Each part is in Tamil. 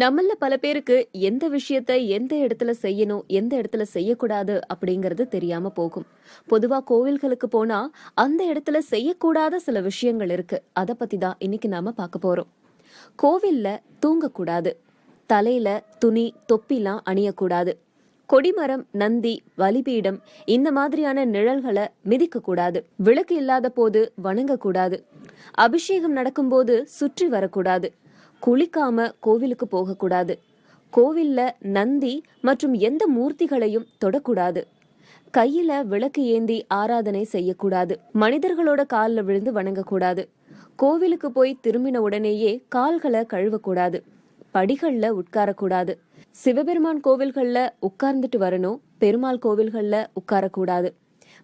நம்மள பல பேருக்கு எந்த விஷயத்த எந்த இடத்துல செய்யணும் எந்த இடத்துல செய்யக்கூடாது அப்படிங்கறது தெரியாம போகும். பொதுவா கோவில்களுக்கு போனா அந்த இடத்துல செய்யக்கூடாத சில விஷயங்கள் இருக்கு. அத பத்தி தான் இன்னைக்கு நாம பார்க்க போறோம். கோவில்ல தூங்கக்கூடாது. தலையில துணி தொப்பிலாம் அணியக்கூடாது. கொடிமரம் நந்தி வலிபீடம் இந்த மாதிரியான நிழல்களை மிதிக்க கூடாது விளக்கு இல்லாத போது வணங்கக்கூடாது. அபிஷேகம் நடக்கும்போது சுற்றி வரக்கூடாது. குளிக்காம கோவிலுக்கு போகக்கூடாது. கோவில்ல நந்தி மற்றும் எந்த மூர்த்திகளையும் தொடக்கூடாது. கையில விளக்கு ஏந்தி ஆராதனை செய்யக்கூடாது. மனிதர்களோட காலில் விழுந்து வணங்கக்கூடாது. கோவிலுக்கு போய் திரும்பின உடனேயே கால்களை கழுவக்கூடாது. படிகள்ல உட்காரக்கூடாது. சிவபெருமான் கோவில்கள்ல உட்கார்ந்துட்டு வரணும். பெருமாள் கோவில்கள்ல உட்காரக்கூடாது.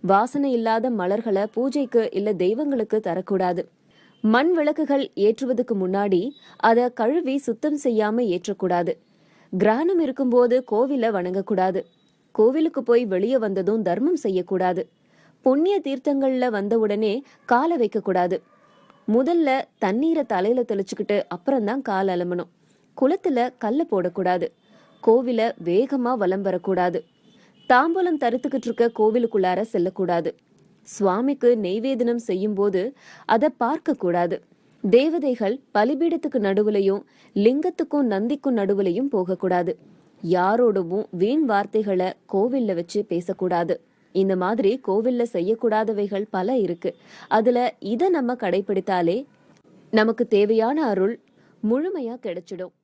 வாசனை இல்லாத மலர்களை பூஜைக்கு இல்ல தெய்வங்களுக்கு தரக்கூடாது. மண் விளக்குகள் ஏற்றுவதுக்கு முன்னாடி அதை கழுவி சுத்தம் செய்யாம ஏற்றக்கூடாது. கிரகணம் இருக்கும்போது கோவில வணங்கக்கூடாது. கோவிலுக்கு போய் வெளியே வந்ததும் தர்மம் செய்யக்கூடாது. புண்ணிய தீர்த்தங்கள்ல வந்த உடனே காலை வைக்கக்கூடாது. முதல்ல தண்ணீரை தலையில தெளிச்சுக்கிட்டு அப்புறம்தான் கால் அலம்பணும். குளத்துல கல்ல போடக்கூடாது. கோவில வேகமா வலம் வரக்கூடாது. தாம்பூலம் தருத்துக்கிட்டு இருக்க கோவிலுக்குள்ளார செல்லக்கூடாது. சுவாமிக்கு நெய்வேதனம் செய்யும்போது அதை பார்க்க கூடாது. தேவதைகள் பலிபீடத்துக்கு நடுவுலையும் லிங்கத்துக்கும் நந்திக்கும் நடுவுலையும் போகக்கூடாது யாரோடவும் வீண் வார்த்தைகளை கோவில்ல வச்சு பேசக்கூடாது. இந்த மாதிரி கோவில்ல செய்யக்கூடாதவைகள் பல இருக்கு. அதுல இதை நம்ம கடைபிடித்தாலே நமக்கு தேவையான அருள் முழுமையா கிடைச்சிடும்.